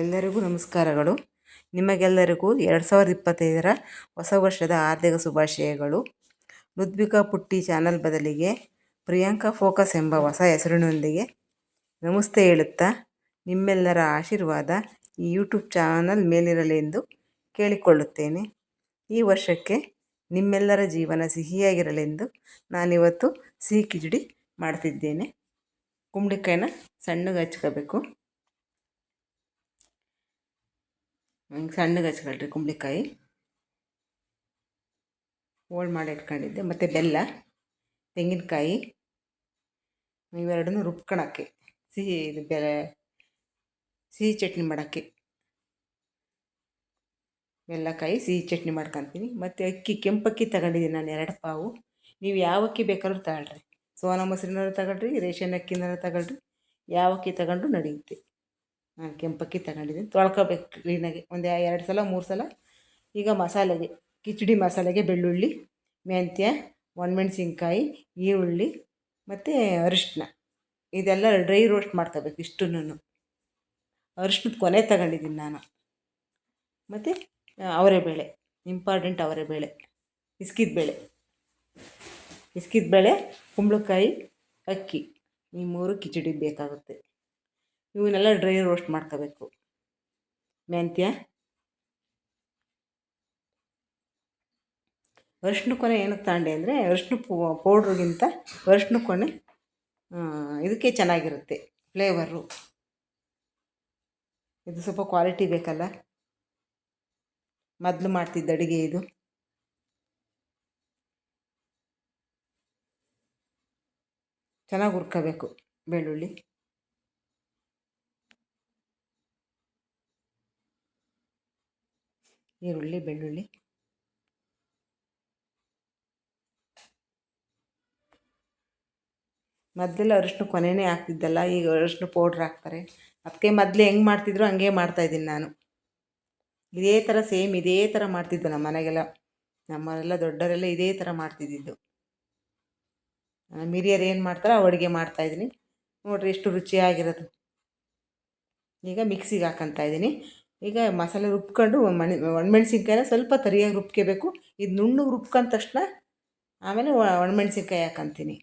ಎಲ್ಲರಿಗೂ ನಮಸ್ಕಾರಗಳು. ನಿಮಗೆಲ್ಲರಿಗೂ ಎರಡು ಸಾವಿರದ ಇಪ್ಪತ್ತೈದರ ಹೊಸ ವರ್ಷದ ಆರ್ಥಿಕ ಶುಭಾಶಯಗಳು. ಋತ್ವಿಕಾ ಪುಟ್ಟಿ ಚಾನಲ್ ಬದಲಿಗೆ ಪ್ರಿಯಾಂಕಾ ಫೋಕಸ್ ಎಂಬ ಹೊಸ ಹೆಸರಿನೊಂದಿಗೆ ನಮಸ್ತೆ ಹೇಳುತ್ತಾ, ನಿಮ್ಮೆಲ್ಲರ ಆಶೀರ್ವಾದ ಈ ಯೂಟ್ಯೂಬ್ ಚಾನಲ್ ಮೇಲಿರಲೆಂದು ಕೇಳಿಕೊಳ್ಳುತ್ತೇನೆ. ಈ ವರ್ಷಕ್ಕೆ ನಿಮ್ಮೆಲ್ಲರ ಜೀವನ ಸಿಹಿಯಾಗಿರಲೆಂದು ನಾನಿವತ್ತು ಸಿಹಿ ಕಿಚಡಿ ಮಾಡ್ತಿದ್ದೇನೆ. ಕುಂಬಳಕಾಯಿನ ಸಣ್ಣಗೆ ಹಚ್ಕೋಬೇಕು. ಹಿಂಗೆ ಸಣ್ಣಗೆ ಹಚ್ಕೊಳ್ರಿ ಕುಂಬಳಕಾಯಿ. ಹೋಳ್ ಮಾಡಿ ಇಟ್ಕೊಂಡಿದ್ದೆ. ಮತ್ತು ಬೆಲ್ಲ, ತೆಂಗಿನಕಾಯಿ, ಇವೆರಡನ್ನೂ ರುಬ್ಕೊಳಕ್ಕೆ ಸಿಹಿ ಇದು ಬೆಲೆ ಸಿಹಿ ಚಟ್ನಿ ಮಾಡೋಕ್ಕೆ. ಬೆಲ್ಲಕಾಯಿ, ಸಿಹಿ ಚಟ್ನಿ ಮಾಡ್ಕೊತೀನಿ. ಮತ್ತು ಅಕ್ಕಿ ಕೆಂಪಕ್ಕಿ ತಗೊಂಡಿದ್ದೀನಿ ನಾನು ಎರಡು ಪಾವು. ನೀವು ಯಾವ ಅಕ್ಕಿ ಬೇಕಾದ್ರೂ ತಗೊಳ್ರಿ. ಸೋನಾ ಮೊಸರಿನಾರು ತಗೊಳ್ರಿ, ರೇಷನ್ ಅಕ್ಕಿನಾರು ತಗೊಳ್ರಿ. ಯಾವ ಅಕ್ಕಿ ತಗೊಂಡ್ರು ನಡೆಯುತ್ತೆ. ನಾನು ಕೆಂಪಕ್ಕಿ ತಗೊಂಡಿದ್ದೀನಿ. ತೊಳ್ಕೊಬೇಕು ಕ್ಲೀನಾಗಿ ಒಂದು ಎರಡು ಸಲ, ಮೂರು ಸಲ. ಈಗ ಮಸಾಲೆಗೆ, ಕಿಚಡಿ ಮಸಾಲೆಗೆ ಬೆಳ್ಳುಳ್ಳಿ, ಮೆಂತ್ಯ, ಒಣಮೆಣ್ಸಿನ್ಕಾಯಿ, ಈರುಳ್ಳಿ ಮತ್ತು ಅರಿಶಿನ ಇದೆಲ್ಲ ಡ್ರೈ ರೋಸ್ಟ್ ಮಾಡ್ಕೋಬೇಕು ಇಷ್ಟುನು ಅರಿಶಿನದ ಕೊನೆ ತಗೊಂಡಿದ್ದೀನಿ ನಾನು. ಮತ್ತು ಅವರೆಬೇಳೆ ಇಂಪಾರ್ಟೆಂಟ್ ಅವರೆಬೇಳೆ ಇಸ್ಕಿದ ಬೇಳೆ. ಇಸ್ಕಿದ ಬೇಳೆ, ಕುಂಬಳಕಾಯಿ, ಅಕ್ಕಿ. ಈ ಮೂರು ಕಿಚಡಿ ಬೇಕಾಗುತ್ತೆ. ಇವನ್ನೆಲ್ಲ ಡ್ರೈ ರೋಸ್ಟ್ ಮಾಡ್ಕೋಬೇಕು. ಮೆಂತ್ಯ ಅರಿಶಿನ ಕೊನೆ ಏನಕ್ಕೆ ತಗೊಂಡೆ ಅಂದರೆ ಅರಿಶಿನ ಪೌಡ್ರಿಗಿಂತ ಅರಿಶಿನ ಕೊನೆ ಇದಕ್ಕೆ ಚೆನ್ನಾಗಿರುತ್ತೆ ಫ್ಲೇವರು. ಇದು ಸ್ವಲ್ಪ ಕ್ವಾಲಿಟಿ ಬೇಕಲ್ಲ? ಮೊದಲು ಮಾಡ್ತಿದ್ದ ಅಡುಗೆ ಇದು. ಚೆನ್ನಾಗಿ ಹುರ್ಕೋಬೇಕು ಬೆಳ್ಳುಳ್ಳಿ. ಈರುಳ್ಳಿ, ಬೆಳ್ಳುಳ್ಳಿ. ಮೊದಲೆಲ್ಲ ಅರಿಶಿನ ಕೊನೆಯೇ ಹಾಕ್ತಿದ್ದಲ್ಲ, ಈಗ ಅರಿಶಿನ ಪೌಡ್ರ್ ಹಾಕ್ತಾರೆ. ಅದಕ್ಕೆ ಮೊದಲು ಹೆಂಗೆ ಮಾಡ್ತಿದ್ರು ಹಂಗೆ ಮಾಡ್ತಾಯಿದ್ದೀನಿ ನಾನು. ಇದೇ ಥರ ಸೇಮ್ ಇದೇ ಥರ ಮಾಡ್ತಿದ್ದು ನಮ್ಮ ಮನೆಗೆಲ್ಲ. ನಮ್ಮವರೆಲ್ಲ ದೊಡ್ಡವರೆಲ್ಲ ಇದೇ ಥರ ಮಾಡ್ತಿದ್ದಿದ್ದು. ಮಿರಿಯರು ಏನು ಮಾಡ್ತಾರೋ ಅಡುಗೆ ಮಾಡ್ತಾಯಿದ್ದೀನಿ ನೋಡಿರಿ ಎಷ್ಟು ರುಚಿಯಾಗಿರೋದು. ಈಗ ಮಿಕ್ಸಿಗೆ ಹಾಕಂತ ಇದ್ದೀನಿ. ಈಗ ಮಸಾಲೆ ರುಬ್ಕೊಂಡು ಮಣಿ ಒಣಮೆಣ್ಸಿನ್ಕಾಯಿನ ಸ್ವಲ್ಪ ತರಿಯಾಗಿ ರುಬ್ಕೋಬೇಕು. ಇದು ನುಣ್ಣು ರುಬ್ಕೊಂಡ ತಕ್ಷಣ ಆಮೇಲೆ ಒಣಮೆಣ್ಸಿನ್ಕಾಯಿ ಹಾಕಂತೀನಿ.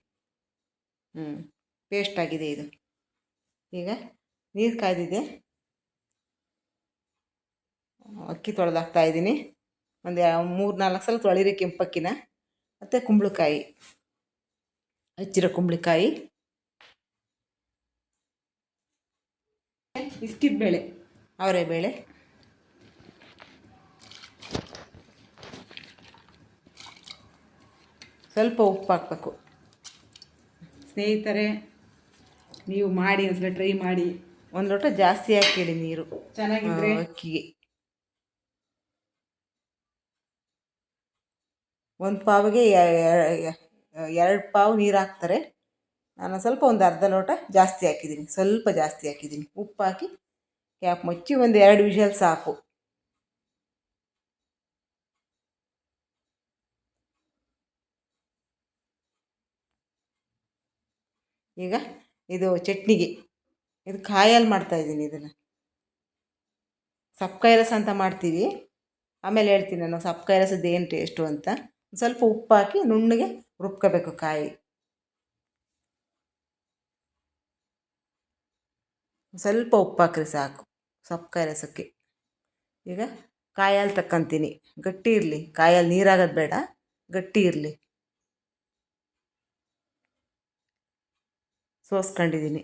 ಹ್ಞೂ ಪೇಸ್ಟ್ ಆಗಿದೆ ಇದು. ಈಗ ನೀರು ಕಾಯ್ದಿದೆ. ಅಕ್ಕಿ ತೊಳೆದು ಹಾಕ್ತಾಯಿದ್ದೀನಿ ಒಂದು ಮೂರು ನಾಲ್ಕು ಸಲ ತೊಳಿರಿ ಕೆಂಪಕ್ಕಿನ. ಮತ್ತು ಕುಂಬಳಕಾಯಿ, ಹಚ್ಚಿರೋ ಕುಂಬಳಕಾಯಿ. ಇಷ್ಟಿದ ಬೇಳೆ. ಅವರೆಬೇಳೆ ಸ್ವಲ್ಪ ಉಪ್ಪು ಹಾಕ್ಬೇಕು. ಸ್ನೇಹಿತರೆ ನೀವು ಮಾಡಿ ಒಂದ್ಸಲ ಟ್ರೈ ಮಾಡಿ. ಒಂದು ಲೋಟ ಜಾಸ್ತಿ ಹಾಕಿಡಿ ನೀರು. ಚೆನ್ನಾಗಿದ್ರೆ? ಅಕ್ಕಿಗೆ ಒಂದು ಪಾವಿಗೆ ಎರಡು ಪಾವು ನೀರು ಹಾಕ್ತಾರೆ. ನಾನು ಸ್ವಲ್ಪ ಒಂದು ಅರ್ಧ ಲೋಟ ಜಾಸ್ತಿ ಹಾಕಿದ್ದೀನಿ. ಸ್ವಲ್ಪ ಜಾಸ್ತಿ ಹಾಕಿದ್ದೀನಿ. ಉಪ್ಪು ಹಾಕಿ ಕ್ಯಾಪ್ ಮುಚ್ಚಿ ಒಂದು ಎರಡು ವಿಷಲ್ ಸಾಕು. ಈಗ ಇದು ಚಟ್ನಿಗೆ, ಇದು ಕಾಯಲ್ಲಿ ಮಾಡ್ತಾಯಿದ್ದೀನಿ ಇದನ್ನು. ಸಪ್ಕಾಯಿ ರಸ ಅಂತ ಮಾಡ್ತೀವಿ. ಆಮೇಲೆ ಹೇಳ್ತೀನಿ ನಾನು ಸಪ್ಕಾಯಿ ರಸದ್ದು ಏನು ಟೇಸ್ಟು ಅಂತ. ಸ್ವಲ್ಪ ಉಪ್ಪು ಹಾಕಿ ನುಣ್ಣಗೆ ರುಬ್ಕೋಬೇಕು ಕಾಯಿ. ಸ್ವಲ್ಪ ಉಪ್ಪು ಹಾಕ್ರಿ ಸಾಕು. ಸೊಪ್ಪು ರಸಕ್ಕೆ ಈಗ ಕಾಯಲ್ಲಿ ತಕ್ಕಂತೀನಿ. ಗಟ್ಟಿ ಇರಲಿ. ಕಾಯಲ್ಲಿ ನೀರಾಗೋದು ಬೇಡ. ಗಟ್ಟಿ ಇರಲಿ. ಸೋಸ್ಕೊಂಡಿದ್ದೀನಿ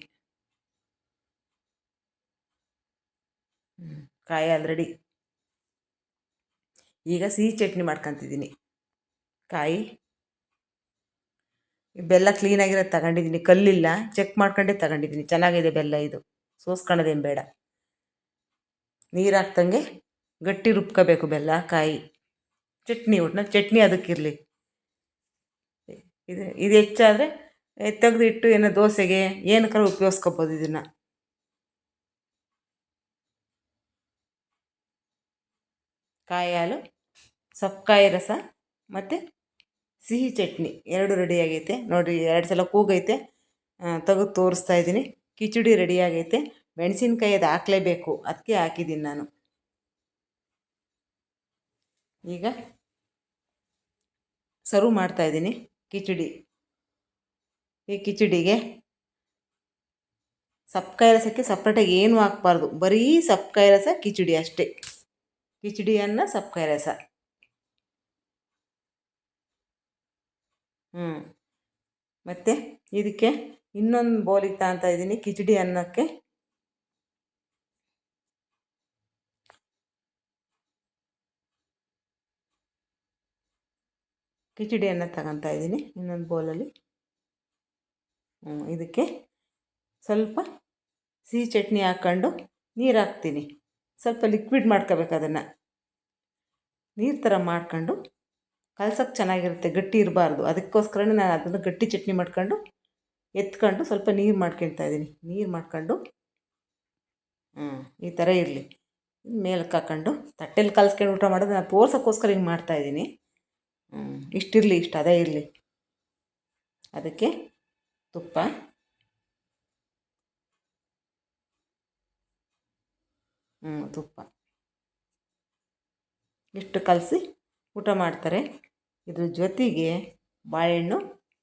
ಕಾಯಿ ಆಲ್ರೆಡಿ ಈಗ ಸಿಹಿ ಚಟ್ನಿ ಮಾಡ್ಕೊತಿದ್ದೀನಿ ಕಾಯಿ. ಬೆಲ್ಲ ಕ್ಲೀನಾಗಿರೋದು ತಗೊಂಡಿದ್ದೀನಿ ಕಲ್ಲಿಲ್ಲ. ಚೆಕ್ ಮಾಡ್ಕೊಂಡೇ ತಗೊಂಡಿದ್ದೀನಿ ಚೆನ್ನಾಗಿದೆ ಬೆಲ್ಲ ಇದು. ಸೋಸ್ಕೊಳ್ಳೋದೇನು ಬೇಡ. ನೀರು ಹಾಕ್ದಂಗೆ ಗಟ್ಟಿ ರುಬ್ಕೋಬೇಕು ಬೆಲ್ಲ, ಕಾಯಿ. ಚಟ್ನಿ ಉಟ್ನ ಚಟ್ನಿ ಅದಕ್ಕಿರಲಿ. ಇದು ಇದು ಹೆಚ್ಚಾದರೆ ತೆಗೆದಿಟ್ಟು ಏನೋ ದೋಸೆಗೆ ಏನಕ್ಕಾದ್ರೂ ಉಪಯೋಗಿಸ್ಕೋಬೋದು ಇದನ್ನು. ಕಾಯಿ ಹಾಲು ಸೊಪ್ಪಕಾಯಿ ರಸ ಮತ್ತು ಸಿಹಿ ಚಟ್ನಿ ಎರಡು ರೆಡಿ ಆಗೈತೆ. ನೋಡಿರಿ ಎರಡು ಸಲ ಕೂಗೈತೆ. ತೆಗೆದು ತೋರಿಸ್ತಾ ಇದ್ದೀನಿ. ಕಿಚಡಿ ರೆಡಿ ಆಗೈತೆ. ಮೆಣಸಿನ್ಕಾಯಿ ಅದು ಹಾಕಲೇಬೇಕು. ಅದಕ್ಕೆ ಹಾಕಿದ್ದೀನಿ ನಾನು. ಈಗ ಸರ್ವ್ ಮಾಡ್ತಾಯಿದ್ದೀನಿ ಕಿಚಡಿ. ಈ ಕಿಚಡಿಗೆ ಸಪ್ಪಕಾಯಿ ರಸಕ್ಕೆ ಸಪ್ರೇಟಾಗಿ ಏನೂ ಹಾಕ್ಬಾರ್ದು. ಬರೀ ಸಬ್ಕಾಯಿ ರಸ, ಕಿಚಡಿ ಅಷ್ಟೇ. ಕಿಚಡಿ ಅನ್ನ ಸಪ್ಪಕಾಯಿ ರಸ. ಹ್ಞೂ ಮತ್ತು ಇದಕ್ಕೆ ಇನ್ನೊಂದು ಬೌಲಿಗೆ ತಗೊತಾ ಇದ್ದೀನಿ ಕಿಚಡಿ ಅನ್ನಕ್ಕೆ ಕಿಚಡಿ ಅನ್ನ ತಗೊತಾ ಇದ್ದೀನಿ, ಇನ್ನೊಂದು ಬೌಲಲ್ಲಿ. ಇದಕ್ಕೆ ಸ್ವಲ್ಪ ಸಿಹಿ ಚಟ್ನಿ ಹಾಕ್ಕೊಂಡು ನೀರು ಹಾಕ್ತೀನಿ. ಸ್ವಲ್ಪ ಲಿಕ್ವಿಡ್ ಮಾಡ್ಕೋಬೇಕು ಅದನ್ನು. ನೀರು ಥರ ಮಾಡ್ಕೊಂಡು ಕಲ್ಸಕ್ಕೆ ಚೆನ್ನಾಗಿರುತ್ತೆ, ಗಟ್ಟಿ ಇರಬಾರ್ದು. ಅದಕ್ಕೋಸ್ಕರನೇ ನಾನು ಅದನ್ನು ಗಟ್ಟಿ ಚಟ್ನಿ ಮಾಡ್ಕೊಂಡು ಎತ್ಕೊಂಡು ಸ್ವಲ್ಪ ನೀರು ಮಾಡ್ಕೊಳ್ತಾ ಇದ್ದೀನಿ. ನೀರು ಮಾಡ್ಕೊಂಡು ಹ್ಞೂ ಈ ಥರ ಇರಲಿ. ಮೇಲಕ್ಕೆ ಹಾಕ್ಕೊಂಡು ತಟ್ಟೆಲಿ ಕಲ್ಸ್ಕೊಂಡು ಊಟ ಮಾಡೋದು, ನಾನು ತೋರ್ಸೋಕ್ಕೋಸ್ಕರ ಹಿಂಗೆ ಮಾಡ್ತಾಯಿದ್ದೀನಿ ಇಷ್ಟಿರಲಿ, ಇಷ್ಟು, ಅದೇ ಇರಲಿ. ಅದಕ್ಕೆ ತುಪ್ಪ. ಹ್ಞೂ ತುಪ್ಪ. ಇಷ್ಟು ಕಲಸಿ ಊಟ ಮಾಡ್ತಾರೆ. ಇದ್ರ ಜೊತೆಗೆ ಬಾಳೆಹಣ್ಣು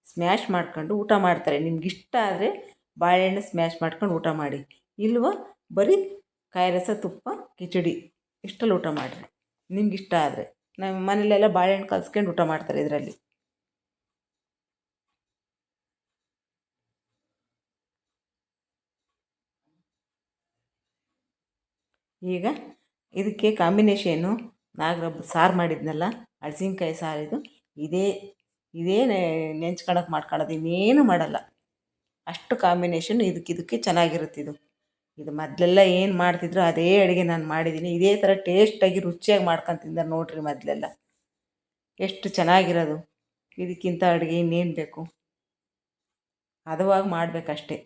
ಸ್ಮ್ಯಾಶ್ ಮಾಡ್ಕೊಂಡು ಊಟ ಮಾಡ್ತಾರೆ. ನಿಮ್ಗೆ ಇಷ್ಟ ಆದರೆ ಬಾಳೆಹಣ್ಣು ಸ್ಮ್ಯಾಶ್ ಮಾಡ್ಕೊಂಡು ಊಟ ಮಾಡಿ. ಇಲ್ವ, ಬರೀ ಕಾಯಿ ರಸ ತುಪ್ಪ, ಕಿಚಡಿ, ಇಷ್ಟಲ್ಲಿ ಊಟ ಮಾಡಿರಿ. ನಿಮ್ಗೆ ಇಷ್ಟ ಆದರೆ. ನಮ್ಮ ಮನೇಲೆಲ್ಲ ಬಾಳೆಹಣ್ಣು ಕಲ್ಸ್ಕೊಂಡು ಊಟ ಮಾಡ್ತಾರೆ ಇದರಲ್ಲಿ. ಈಗ ಇದಕ್ಕೆ ಕಾಂಬಿನೇಷನ್ನು ನಾಗರಬ್ಬ ಸಾರು ಮಾಡಿದ್ನಲ್ಲ, ಹಳ್ಸಿನ್ಕಾಯಿ ಸಾರಿದು ಇದೇ ಇದೇ ನೆಂಚ್ಕೊಳಕ್ಕೆ ಮಾಡ್ಕೊಳ್ಳೋದು, ಇನ್ನೇನು ಮಾಡಲ್ಲ. ಅಷ್ಟು ಕಾಂಬಿನೇಷನ್ ಇದಕ್ಕೆ ಇದಕ್ಕೆ ಚೆನ್ನಾಗಿರುತ್ತೆ ಇದು ಮೊದಲೆಲ್ಲ ಏನು ಮಾಡ್ತಿದ್ರು ಅದೇ ಅಡುಗೆ ನಾನು ಮಾಡಿದ್ದೀನಿ ಇದೇ ಥರ ಟೇಸ್ಟಾಗಿ ರುಚಿಯಾಗಿ ಮಾಡ್ಕೊಂಡು ತಿಂದಾರೆ ನೋಡಿರಿ ಮೊದಲೆಲ್ಲ. ಎಷ್ಟು ಚೆನ್ನಾಗಿರೋದು. ಇದಕ್ಕಿಂತ ಅಡುಗೆ ಇನ್ನೇನು ಬೇಕು? ಹದವಾಗಿ ಮಾಡಬೇಕಷ್ಟೇ.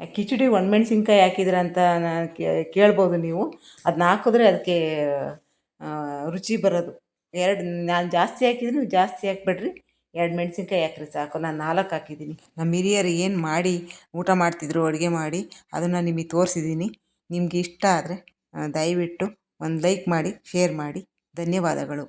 ಕಿಚಡಿ ಒಣಮೆಣ್ಸಿನ್ಕಾಯಿ ಹಾಕಿದ್ರ ಅಂತ ನಾನು ಕೇಳ್ಬೋದು ನೀವು. ಅದನ್ನ ಹಾಕಿದ್ರೆ ಅದಕ್ಕೆ ರುಚಿ ಬರೋದು. ಎರಡು ನಾನು ಜಾಸ್ತಿ ಹಾಕಿದ್ರೆ ಜಾಸ್ತಿ ಹಾಕ್ಬೇಡ್ರಿ. ಎರಡು ಮೆಣಸಿನ್ಕಾಯಿ ಹಾಕ್ರಿ ಸಾಕು, ನಾನು ನಾಲ್ಕು ಹಾಕಿದ್ದೀನಿ. ನಮ್ಮ ಹಿರಿಯರು ಏನು ಮಾಡಿ ಊಟ ಮಾಡ್ತಿದ್ರು, ಅಡುಗೆ ಮಾಡಿ, ಅದನ್ನು ನಿಮಗೆ ತೋರಿಸಿದ್ದೀನಿ. ನಿಮಗೆ ಇಷ್ಟ ಆದರೆ ದಯವಿಟ್ಟು ಒಂದು ಲೈಕ್ ಮಾಡಿ ಶೇರ್ ಮಾಡಿ. ಧನ್ಯವಾದಗಳು.